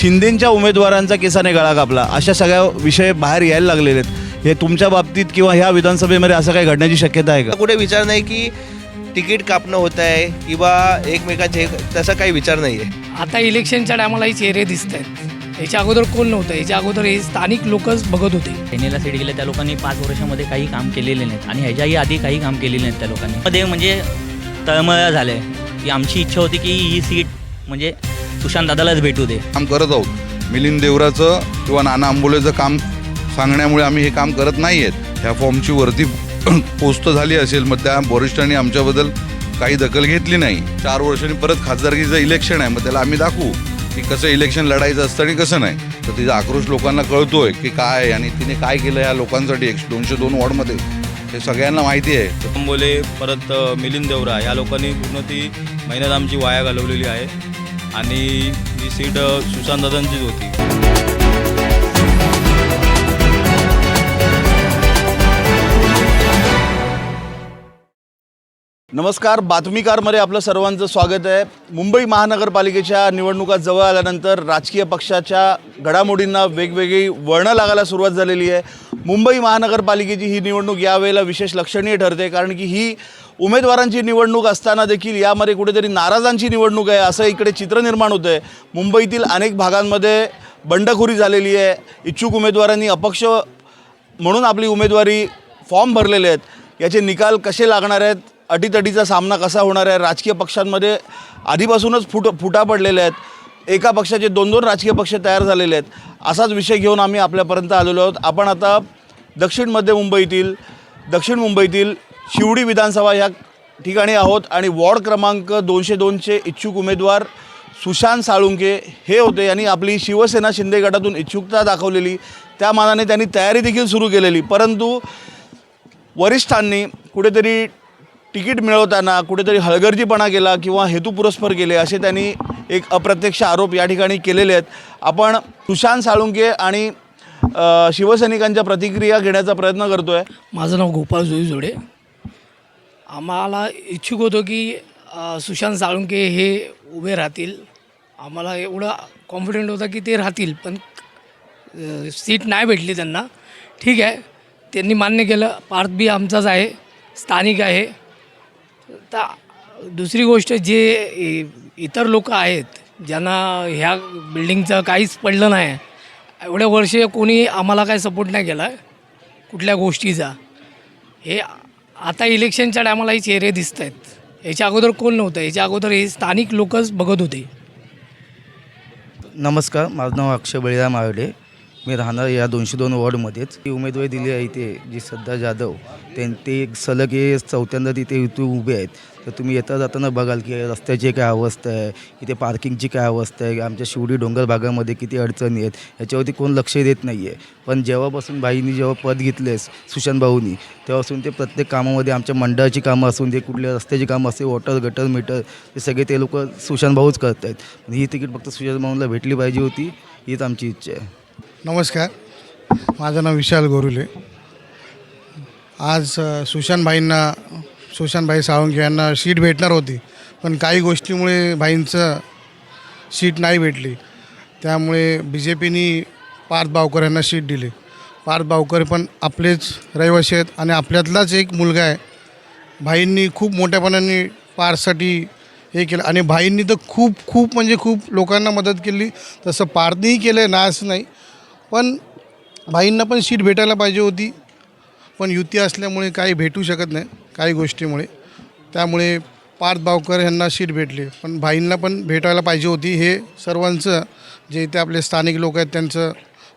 शिंदेंच्या उमेदवारांचा केसाने गळा कापला. अशा सगळ्या विषय बाहेर यायला लागलेले आहेत. हे तुमच्या बाबतीत किंवा ह्या विधानसभेमध्ये असं काही घडण्याची शक्यता आहे का? कुठे विचार नाही की तिकीट कापणं होत आहे किंवा एकमेकाचे तसा काही विचार नाही आहे आता इलेक्शनच्या टायमाला हे चेहरे दिसत आहेत. याच्या अगोदर कोण नव्हतं? याच्या अगोदर हे स्थानिक लोकच बघत होते. सेनेला सीट गेले त्या लोकांनी पाच वर्षामध्ये काही काम केलेले नाहीत आणि ह्याच्याही आधी काही काम केलेले नाहीत त्या लोकांनी. मध्ये म्हणजे तळमळ झालं आहे की आमची इच्छा होती की ही सीट म्हणजे सुशांत दादालाच भेटू दे. काम करत आहोत. मिलिंद देवराचं किंवा नाना आंबोलेचं काम सांगण्यामुळे आम्ही हे काम करत नाही आहेत ह्या फॉर्मची वरती पोस्ट झाली असेल मग त्या वरिष्ठांनी आमच्याबद्दल काही दखल घेतली नाही. चार वर्षांनी परत खासदारकीचं इलेक्शन आहे मग त्याला आम्ही दाखवू की कसं इलेक्शन लढायचं असतं आणि कसं नाही. तर तिचा आक्रोश लोकांना कळतोय की काय आहे आणि तिने काय केलं या लोकांसाठी एकशे दोनशे दोन वॉर्डमध्ये. हे सगळ्यांना माहिती आहे. अंबोले परत मिलिंद देवरा. या लोकांनी पूर्ण ती मेहनत आमची वाया घालवलेली आहे. आणि ही सीट सुशांत सुशांतदादांचीच होती. नमस्कार बातमीकारमध्ये आपलं सर्वांचं स्वागत आहे. मुंबई महानगरपालिकेच्या निवडणुका जवळ आल्यानंतर राजकीय पक्षाच्या घडामोडींना वेगवेगळी वळणं लागायला सुरुवात झालेली आहे. मुंबई महानगरपालिकेची ही निवडणूक यावेळेला विशेष लक्षणीय ठरते कारण की ही उमेदवारांची निवडणूक असताना देखील यामध्ये कुठेतरी नाराजांची निवडणूक आहे असं इकडे चित्र निर्माण होतं आहे मुंबईतील अनेक भागांमध्ये बंडखोरी झालेली आहे. इच्छुक उमेदवारांनी अपक्ष म्हणून आपली उमेदवारी फॉर्म भरलेले आहेत. याचे निकाल कसे लागणार आहेत? अटीतटीचा सामना कसा होणार आहे? राजकीय पक्षांमध्ये आधीपासूनच फुट फुटा पडलेल्या आहेत. एका पक्षाचे दोन दोन राजकीय पक्ष तयार झालेले आहेत. असाच विषय घेऊन आम्ही आपल्यापर्यंत आलेलो आहोत. आपण आता दक्षिण मध्य मुंबईतील दक्षिण मुंबईतील शिवडी विधानसभा ह्या ठिकाणी आहोत आणि वॉर्ड क्रमांक दोनशे दोनचे इच्छुक उमेदवार सुशांत साळुंके हे होते. यांनी आपली शिवसेना शिंदे गटातून इच्छुकता दाखवलेली. त्या मानाने त्यांनी तयारी देखील सुरू केलेली. परंतु वरिष्ठांनी कुठेतरी तिकीट मिळवताना कुठेतरी हलगर्जीपणा केला किंवा हेतुपुरस्पर केले असे त्यांनी एक अप्रत्यक्ष आरोप या ठिकाणी केलेले आहेत. आपण सुशांत साळुंके आणि शिवसैनिकांच्या प्रतिक्रिया घेण्याचा प्रयत्न करतो आहे माझं नाव गोपाळ जोईजोडे आम्हाला इच्छुक होतो की सुशांत साळुंके हे उभे राहतील. आम्हाला एवढं कॉन्फिडंट होता की ते राहतील पण सीट नाही भेटली त्यांना. ठीक आहे त्यांनी मान्य केलं. पार्थ बी आमचाच आहे स्थानिक आहे. तर दुसरी गोष्ट जे इ- इतर लोक आहेत ज्यांना ह्या बिल्डिंगचं काहीच पडलं नाही एवढ्या वर्ष कोणी आम्हाला काय सपोर्ट नाही केला कुठल्या गोष्टीचा. हे आता इलेक्शनच्या टायमाला हे चेहरे दिसत आहेत याच्या अगोदर कोण नव्हतं? याच्या अगोदर हे स्थानिक लोकच बघत होते. नमस्कार माझं नाव अक्षय बळीराम आवडे मी राहणार या दोनशे दोन वॉर्डमध्येच. ती उमेदवारी दिली आहे इथे जी श्रद्धा जाधव. त्यां ते सलग हे चौथ्यांदा तिथे इथे उभे आहेत. तर तुम्ही येता जाताना बघाल की रस्त्याची काय अवस्था आहे इथे पार्किंगची काय अवस्था आहे आमच्या शिवडी डोंगर भागामध्ये किती अडचणी आहेत याच्यावरती कोण लक्ष देत नाही आहे पण जेव्हापासून बाईंनी जेव्हा पद घेतलेस सुशांत भाऊनी तेव्हापासून ते प्रत्येक कामामध्ये आमच्या मंडळाची कामं असून ते कुठल्या रस्त्याची कामं असते वॉटर गटर मीटर हे सगळे ते लोक सुशांत भाऊच करत आहेत ही तिकीट फक्त सुशांत भाऊला भेटली पाहिजे होती हीच आमची इच्छा आहे. नमस्कार. माझं नाव विशाल गोरुले. आज सुशांतभाईंना सुशांतभाई साळुंके यांना सीट भेटणार होती पण काही गोष्टीमुळे भाईंचं सीट नाही भेटली. त्यामुळे बी जे पीनी पार्थ बावकर यांना सीट दिली. पार्थ बावकर पण आपलेच रहिवासी आहेत आणि आपल्यातलाच एक मुलगा आहे. भाईंनी खूप मोठ्यापणाने पार्थसाठी हे केलं आणि भाईंनी तर खूप खूप म्हणजे खूप लोकांना मदत केली. तसं पार्थनेही केलं आहे ना नाही. पण भाईंना पण सीट भेटायला पाहिजे होती. पण युती असल्यामुळे काही भेटू शकत नाही काही गोष्टीमुळे. त्यामुळे पार्थ बावकर यांना सीट भेटली. पण भाईंना पण भेटायला पाहिजे होती हे सर्वांचं जे इथे आपले स्थानिक लोक आहेत त्यांचं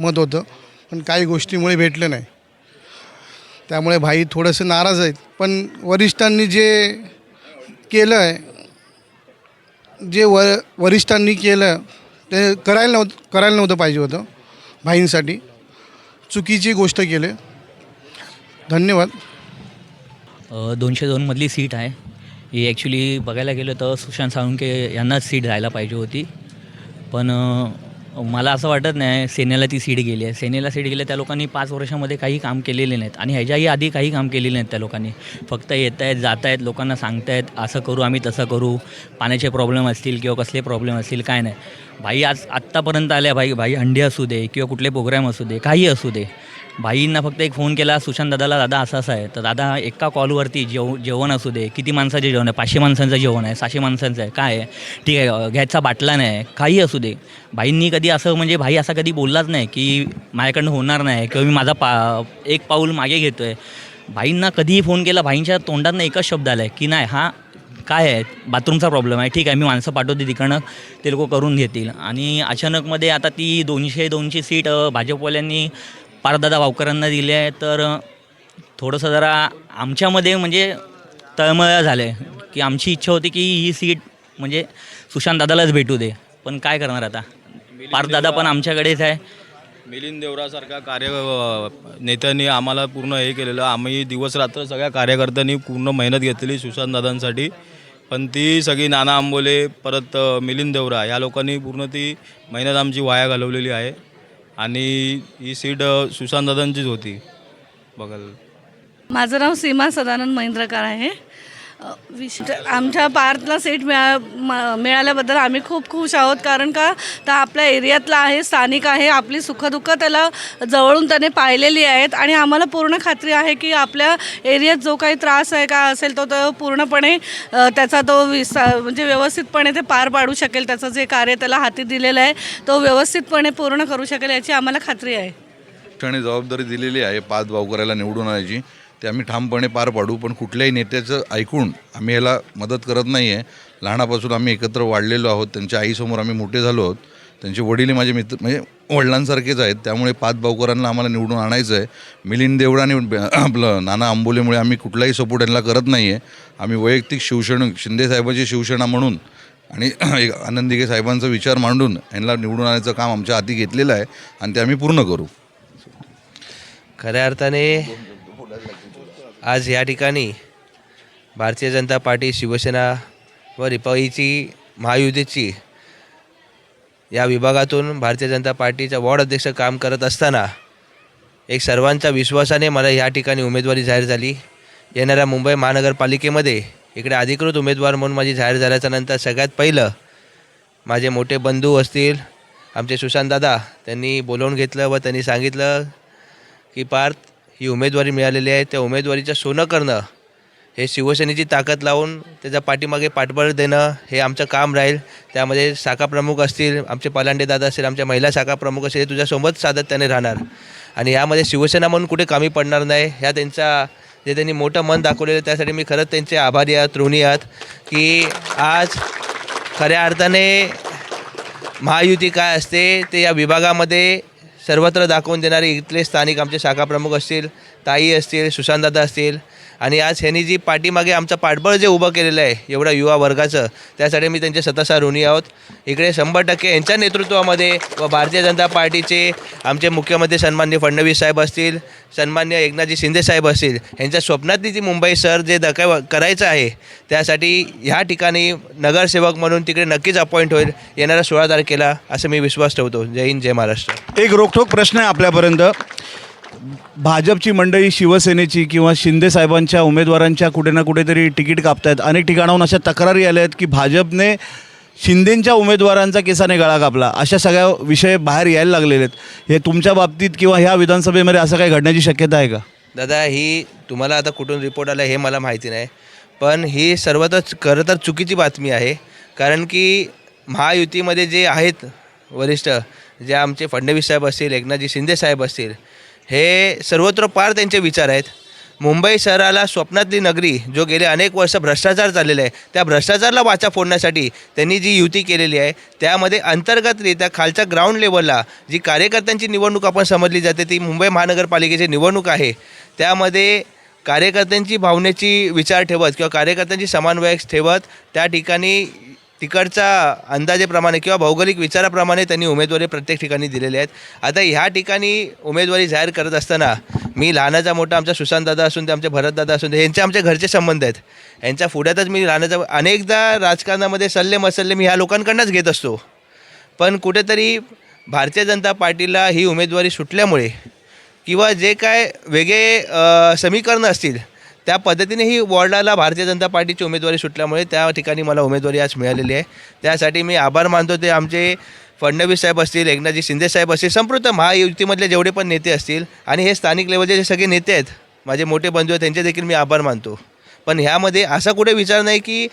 मत होतं. पण काही गोष्टीमुळे भेटलं नाही. त्यामुळे भाई थोडंसं नाराज आहेत. पण वरिष्ठांनी जे केलं आहे जे व वरिष्ठांनी केलं ते करायला नव्हतं करायला नव्हतं पाहिजे होतं. भाईंसाठी चुकीची गोष्ट केले. धन्यवाद. दोनशे दोनमधली सीट आहे. ही ॲक्च्युली बघायला गेलं तर सुशांत साळुंके यांनाच सीट जायला पाहिजे होती. पण मला असं वाटत नाही सेनेला ती सीट गेली आहे. सेनेला सीट गेली आहे, त्या लोकांनी पाच वर्षामध्ये काही काम केलेले नाहीत. आणि ह्याच्याही आधी काही काम केलेले नाहीत त्या लोकांनी. फक्त येत आहेत जात आहेत लोकांना सांगतायत असं करू आम्ही तसं करू. पाण्याचे प्रॉब्लेम असतील किंवा कसले प्रॉब्लेम असतील काय नाही. भाई आज आत्तापर्यंत आल्या भाई भाई हंडी असू दे किंवा कुठले प्रोग्राम असू दे काही असू दे. भाईंना फक्त एक फोन केला सुशांत दादाला दादा असं असं आहे. तर दादा एका कॉलवरती जेव जेवण असू दे किती माणसाचे जेवण आहे? पाचशे माणसांचं जेवण आहे सहाशे माणसांचं आहे काय आहे? ठीक आहे घ्यायचा बाटला नाही काही असू दे. भाईंनी कधी असं म्हणजे भाई असा कधी बोललाच नाही की माझ्याकडनं होणार नाही किंवा मी माझा पा एक पाऊल मागे घेतो आहे भाईंना कधीही फोन केला भाईंच्या तोंडातनं एकच शब्द आला आहे की नाही हा काय आहे? बाथरूमचा प्रॉब्लेम आहे ठीक आहे मी माणसं पाठवते तिकडनं ते लोक करून घेतील. आणि अचानकमध्ये आता ती दोनशे दोनशे सीट भाजपवाल्यांनी पारदादा भावकरांना दिली आहे तर थोडंसं जरा आमच्यामध्ये म्हणजे तळमळ झालं आहे की आमची इच्छा होती की ही सीट म्हणजे सुशांत दादालाच भेटू दे. पण काय करणार आता? पारदादा पण आमच्याकडेच आहे. मिलिंद देवरासारखा कार्य नेत्यांनी आम्हाला पूर्ण हे केलेलं. आम्ही दिवस रात्र सगळ्या कार्यकर्त्यांनी पूर्ण मेहनत घेतलेली सुशांत दादांसाठी. पण ती सगळी नाना आंबोले परत मिलिंद देवरा या लोकांनी पूर्ण ती मेहनत आमची वाया घालवलेली आहे. आणि ही सीट सुशांत दादांचीच होती. बघाल. माझं नाव सीमा सदानंद महेंद्रकार आहे. विशिष्ट आमच्या पार्थला सीट मिळा म- मिळाल्याबद्दल आम्ही खूप खुश आहोत. कारण का तर आपल्या एरियातला आहे स्थानिक आहे आपली सुखदुःख त्याला जवळून त्याने पाहिलेली आहेत. आणि आम्हाला पूर्ण खात्री आहे की आपल्या एरियात जो काही त्रास आहे का असेल तो तो पूर्णपणे त्याचा तो विसा म्हणजे व्यवस्थितपणे ते पार पाडू शकेल. त्याचं जे कार्य त्याला हाती दिलेलं आहे तो व्यवस्थितपणे पूर्ण करू शकेल याची आम्हाला खात्री आहे. आणि जबाबदारी दिलेली आहे पाच भावकऱ्याला निवडून आणायची. ते आम्ही ठामपणे पार पाडू पण कुठल्याही नेत्याचं ऐकून आम्ही याला मदत करत नाही आहे लहानापासून आम्ही एकत्र वाढलेलो आहोत त्यांच्या आईसमोर आम्ही मोठे झालो आहोत. त्यांचे वडील माझे मित्र म्हणजे वडिलांसारखेच आहेत. त्यामुळे पाच भावकरांना आम्हाला निवडून आणायचं आहे मिलिंद देवडा आणि आपलं नाना आंबोलेमुळे आम्ही कुठलाही सपोर्ट यांना करत नाही आहे आम्ही वैयक्तिक शिवसेना शिंदेसाहेबाची शिवसेना म्हणून आणि एक आनंदिगे साहेबांचा विचार मांडून यांना निवडून आणायचं काम आमच्या हाती घेतलेलं आहे आणि ते आम्ही पूर्ण करू. खऱ्या अर्थाने आज या ठिकाणी भारतीय जनता पार्टी शिवसेना व रिपाईची महायुतीची या विभागातून भारतीय जनता पार्टीचा वॉर्ड अध्यक्ष काम करत असताना एक सर्वांच्या विश्वासाने मला या ठिकाणी उमेदवारी जाहीर झाली. येणाऱ्या मुंबई महानगरपालिकेमध्ये इकडे अधिकृत उमेदवार म्हणून माझी जाहीर झाल्याच्यानंतर सगळ्यात पहिलं माझे मोठे बंधू असतील आमचे सुशांतदादा त्यांनी बोलवून घेतलं व त्यांनी सांगितलं की पार्थ ही उमेदवारी मिळालेली आहे. त्या उमेदवारीचं सोनं करणं हे शिवसेनेची ताकद लावून त्याच्या पाठीमागे पाठबळ देणं हे आमचं काम राहील. त्यामध्ये शाखा प्रमुख असतील आमचे पलांडे दादा असतील आमच्या महिला शाखा प्रमुख असतील हे तुझ्यासोबत सातत्याने राहणार. आणि यामध्ये शिवसेना म्हणून कुठे कमी पडणार नाही ह्या त्यांचा जे त्यांनी मोठं मन दाखवलेलं त्यासाठी मी खरंच त्यांचे आभारी आहात ऋणी आहात की आज खऱ्या अर्थाने महायुती काय असते ते या विभागामध्ये सर्वत्र दाखवून देणारे इथले स्थानिक आमचे शाखा प्रमुख असतील ताई असतील सुशांतदादा असतील आणि आज ह्यांनी जी पाठीमागे आमचं पाठबळ जे उभं केलेलं आहे एवढ्या युवा वर्गाचं त्यासाठी मी त्यांचे सतसा ऋणी आहोत. इकडे शंभर टक्के यांच्या नेतृत्वामध्ये व भारतीय जनता पार्टीचे आमचे मुख्यमंत्री सन्मान्य फडणवीस साहेब असतील सन्मान्य एकनाथजी शिंदे साहेब असतील यांच्या स्वप्नातली जी मुंबई सर जे दका करायचं आहे त्यासाठी ह्या ठिकाणी नगरसेवक म्हणून तिकडे नक्कीच अपॉइंट होईल येणाऱ्या सोळा तारखेला असं मी विश्वास ठेवतो. जय हिंद जय महाराष्ट्र. एक रोखोक प्रश्न आहे आपल्यापर्यंत. भाजपची मंडळी शिवसेनेची किंवा शिंदे साहेबांच्या उमेदवारांच्या कुठे ना कुठेतरी तिकीट कापतायत. अनेक ठिकाणाहून अशा तक्रारी आल्या आहेत की भाजपने शिंदेंच्या उमेदवारांचा केसाने गळा कापला. अशा सगळ्या विषय बाहेर यायला लागलेले आहेत. हे तुमच्या बाबतीत किंवा ह्या विधानसभेमध्ये असं काही घडण्याची शक्यता आहे का? दादा ही तुम्हाला आता कुठून रिपोर्ट आला हे मला माहिती नाही. पण ही सर्वतच खरं तर चुकीची बातमी आहे. कारण की महायुतीमध्ये जे आहेत वरिष्ठ जे आमचे फडणवीस साहेब असतील एकनाथजी शिंदे साहेब असतील हे सर्वत्र पार त्यांचे विचार आहेत. मुंबई शहराला स्वप्नातली नगरी जो गेले अनेक वर्ष भ्रष्टाचार चाललेला आहे त्या भ्रष्टाचाराला वाचा फोडण्यासाठी त्यांनी जी युती केलेली आहे त्यामध्ये अंतर्गतरित्या खालच्या ग्राउंड लेवलला जी कार्यकर्त्यांची निवडणूक आपण समजली जाते ती मुंबई महानगरपालिकेची निवडणूक आहे. त्यामध्ये कार्यकर्त्यांची भावनेची विचार ठेवत किंवा कार्यकर्त्यांची समन्वयक ठेवत त्या ठिकाणी तिकडच्या अंदाजेप्रमाणे किंवा भौगोलिक विचाराप्रमाणे त्यांनी उमेदवारी प्रत्येक ठिकाणी दिलेली आहेत. आता ह्या ठिकाणी उमेदवारी जाहीर करत असताना मी लहानाचा मोठा आमचा सुशांतदादा असून ते आमचे भरतदादा असून ते यांचे आमचे घरचे संबंध आहेत. यांच्या पुढ्यातच मी लहानाचा अनेकदा राजकारणामध्ये सल्ले मसल्ले मी ह्या लोकांकडनंच घेत असतो. पण कुठेतरी भारतीय जनता पार्टीला ही उमेदवारी सुटल्यामुळे किंवा जे काय वेगळे समीकरणं असतील त्या पद्धतीने ही वॉर्डाला भारतीय जनता पार्टीची उमेदवारी सुटल्यामुळे त्या ठिकाणी मला उमेदवारी आज मिळालेली आहे. त्यासाठी मी आभार मानतो. ते आमचे फडणवीस साहेब असतील एकनाथजी शिंदे साहेब असतील संपूर्ण महायुतीमधले जेवढे पण नेते असतील आणि हे स्थानिक लेवलचे जे सगळे नेते आहेत माझे मोठे बंधू आहेत त्यांचे देखील मी आभार मानतो. पण ह्यामध्ये असा कुठे विचार नाही की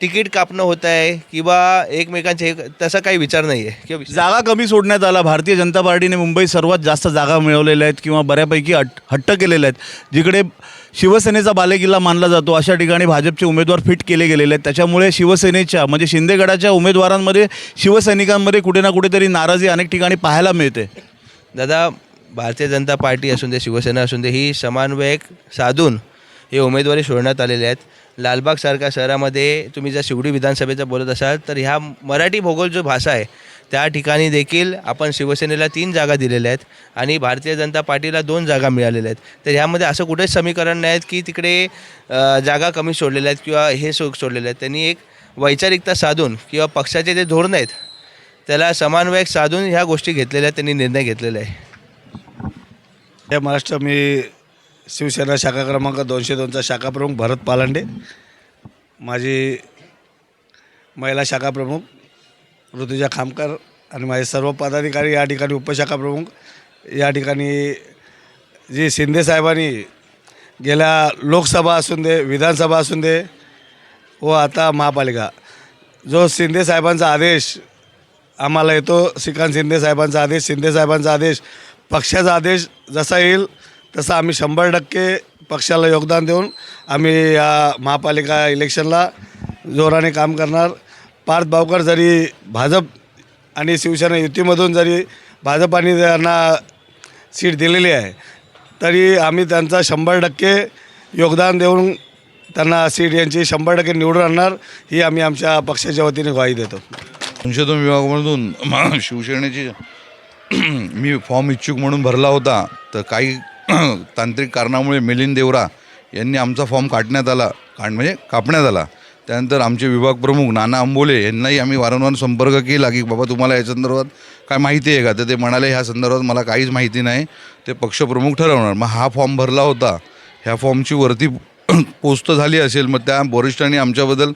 तिकीट कापणं होत आहे किंवा एकमेकांचे तसा काही विचार नाही आहे. किंवा जागा कमी सोडण्यात आला. भारतीय जनता पार्टीने मुंबईत सर्वात जास्त जागा मिळवलेल्या आहेत किंवा बऱ्यापैकी हट हट्ट केलेल्या आहेत. जिकडे शिवसेनेचा बालेकिल्ला मानला जातो. अशा ठिकाणी भाजपचे उमेदवार फिट केले गेलेले आहेत. त्याच्यामुळे शिवसेनेच्या म्हणजे शिंदेगडाच्या उमेदवारांमध्ये शिवसैनिकांमध्ये कुठे ना कुठेतरी नाराजी अनेक ठिकाणी पाहायला मिळते. दादा भारतीय जनता पार्टी असून दे शिवसेना असून दे ही समन्वयक साधून हे उमेदवारी सोडण्यात आलेले आहेत. लालबागसारख्या शहरामध्ये तुम्ही जर शिवडी विधानसभेचं बोलत असाल तर ह्या मराठी भूगोल जो भाषा आहे त्या ठिकाणी देखील आपण शिवसेनेला तीन जागा दिलेल्या आहेत आणि भारतीय जनता पार्टीला दोन जागा मिळालेल्या आहेत. तर ह्यामध्ये असं कुठेच समीकरण नाही आहेत की तिकडे जागा कमी सोडलेल्या आहेत किंवा हे सो सोडलेले आहेत. त्यांनी एक वैचारिकता साधून किंवा पक्षाचे जे धोरण आहेत त्याला समन्वयक साधून ह्या गोष्टी घेतलेल्या आहेत त्यांनी निर्णय घेतलेला आहे. या महाराष्ट्र. मी शिवसेना शाखा क्रमांक दोनशे दोनचा शाखाप्रमुख भरत पालांडे. माझी महिला शाखा प्रमुख ऋतुजा खामकर आणि माझे सर्व पदाधिकारी या ठिकाणी उपशाखा प्रमुख या ठिकाणी जी शिंदे साहेबांनी गेल्या लोकसभा असून दे विधानसभा असून दे व आता महापालिका. जो शिंदे साहेबांचा आदेश आम्हाला येतो श्रीकांत शिंदे साहेबांचा आदेश शिंदे साहेबांचा आदेश पक्षाचा आदेश जसा येईल तसा आम्ही शंभर टक्के पक्षाला योगदान देऊन आम्ही या महापालिका इलेक्शनला जोराने काम करणार. पार्थ बावकर जरी भाजप आणि शिवसेना युतीमधून जरी भाजपाने त्यांना सीट दिलेली आहे तरी आम्ही त्यांचा शंभर टक्के योगदान देऊन त्यांना सीट यांची शंभर टक्के निवडून आणणार ही आम्ही आमच्या पक्षाच्या वतीने ग्वाही देतो. संशोधन विभागामधून शिवसेनेची मी फॉर्म इच्छुक म्हणून भरला होता तर काही तांत्रिक कारणामुळे मिलिंद देवरा यांनी आमचा फॉर्म काढण्यात आला काढ म्हणजे कापण्यात आला. त्यानंतर आमचे विभाग प्रमुख नाना आंबोले यांनाही आम्ही वारंवार संपर्क केला की बाबा तुम्हाला या संदर्भात काय माहिती आहे का? तर ते म्हणाले ह्या संदर्भात मला काहीच माहिती नाही. ते पक्षप्रमुख ठरवणार. मग हा फॉर्म भरला होता. ह्या फॉर्मची वरती पोस्ट झाली असेल मग त्या वरिष्ठांनी आमच्याबद्दल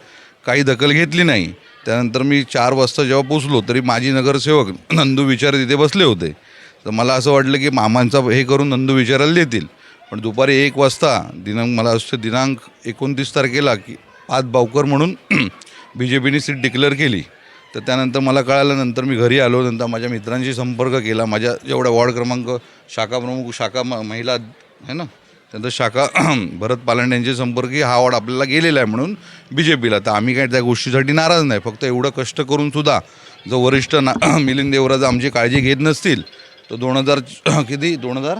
काही दखल घेतली नाही. त्यानंतर मी चार वाजता जेव्हा पोचलो तरी माजी नगरसेवक नंदू विचार तिथे बसले होते. तर मला असं वाटलं की मामांचा हे करून नंदू विचारायला देतील. पण दुपारी एक वाजता दिनांक मला असं दिनांक एकोणतीस तारखेला की आज बावकर म्हणून बी जे पीने सीट डिक्लेअर केली. तर त्यानंतर मला कळालं नंतर मी घरी आलो नंतर माझ्या मित्रांशी संपर्क केला. माझ्या जेवढ्या वॉर्ड क्रमांक शाखा प्रमुख शाखा म महिला आहे ना? त्यानंतर शाखा भरत पालंड यांचे संपर्क हा वॉर्ड आपल्याला गेलेला आहे म्हणून बी जे पीला तर आम्ही काय त्या गोष्टीसाठी नाराज नाही. फक्त एवढं कष्ट करून सुद्धा जो वरिष्ठ ना मिलिंद देवराज आमची काळजी घेत नसतील तर दोन हजार किती? दोन हजार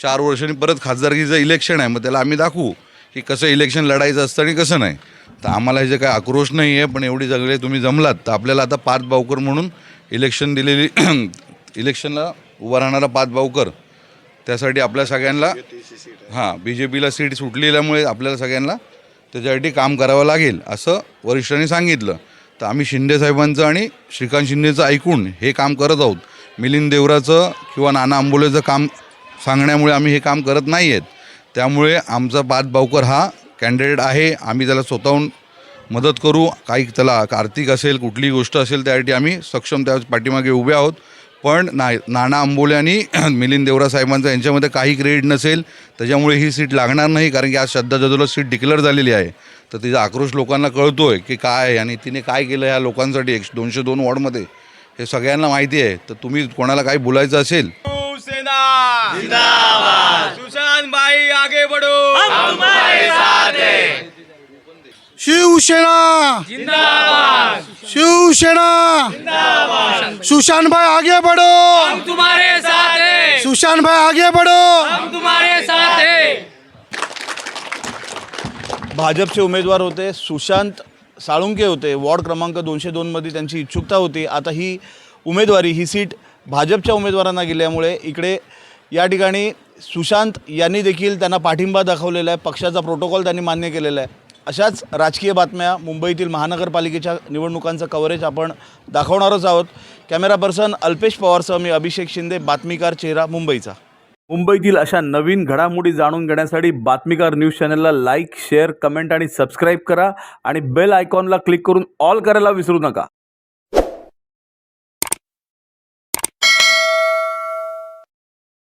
चार वर्षांनी परत खासदारकीचं इलेक्शन आहे. मग त्याला आम्ही दाखवू. की कसं इलेक्शन लढायचं असतं आणि कसं नाही. तर आम्हाला ह्याचे काय आक्रोश नाही आहे पण एवढी सगळे तुम्ही जमलात तर आपल्याला आता पाच बावकर म्हणून इलेक्शन दिलेली इलेक्शनला उभा राहणारा पाच बावकर त्यासाठी आपल्या सगळ्यांना हां बी जे पीला सीट सुटलेल्यामुळे आपल्याला सगळ्यांना त्याच्यासाठी काम करावं लागेल असं वरिष्ठांनी सांगितलं. तर आम्ही शिंदे साहेबांचं आणि श्रीकांत शिंदेचं ऐकून हे काम करत आहोत. मिलिंद देवराचं किंवा नाना आंबोलेचं काम सांगण्यामुळे आम्ही हे काम करत नाही आहेत. त्यामुळे आमचा बाद बावकर हा कॅन्डिडेट आहे. आम्ही त्याला स्वतःहून मदत करू. काही त्याला आर्थिक असेल कुठलीही गोष्ट असेल त्यासाठी आम्ही सक्षम त्या पाठीमागे उभे आहोत. पण ना नाना आंबोले आणि मिलिंद देवरा साहेबांचा यांच्यामध्ये काही क्रेडिट नसेल त्याच्यामुळे ही सीट लागणार नाही कारण की आज श्रद्धा जाधवला सीट डिक्लेअर झालेली आहे. तर तिचा आक्रोश लोकांना कळतो आहे की काय आहे आणि तिने काय केलं ह्या लोकांसाठी एक दोनशे दोन वॉर्डमध्ये. हे सगळ्यांना माहिती आहे. तर तुम्ही कोणाला काही बोलायचं असेल शिवसेना जिंदाबाद. सुशांत भाई आगे बढ़ो. शिवसेना शिवसेना सुशांत भाई आगे बढ़ो. तुम्हारे साथ है. सुशांत भाई आगे बढ़ो. हम तुम्हारे साथ है. भाजपचे उमेदवार होते सुशांत साळुंके होते वॉर्ड क्रमांक दोनशे दोनमध्ये त्यांची इच्छुकता होती. आता ही उमेदवारी ही सीट भाजपच्या उमेदवारांना गेल्यामुळे इकडे या ठिकाणी सुशांत यांनी देखील त्यांना पाठिंबा दाखवलेला आहे. पक्षाचा प्रोटोकॉल त्यांनी मान्य केलेला आहे. अशाच राजकीय बातम्या मुंबईतील महानगरपालिकेच्या निवडणुकांचं कव्हरेज आपण दाखवणारच आहोत. कॅमेरा पर्सन अल्पेश पवारसह मी अभिषेक शिंदे बातमीकार चेहरा मुंबईचा. मुंबईतील अशा नवीन घडामोडी जाणून घेण्यासाठी बातमीकार न्यूज चॅनलला लाईक शेअर कमेंट आणि सबस्क्राईब करा आणि बेल आयकॉनला क्लिक करून ऑल करायला विसरू नका.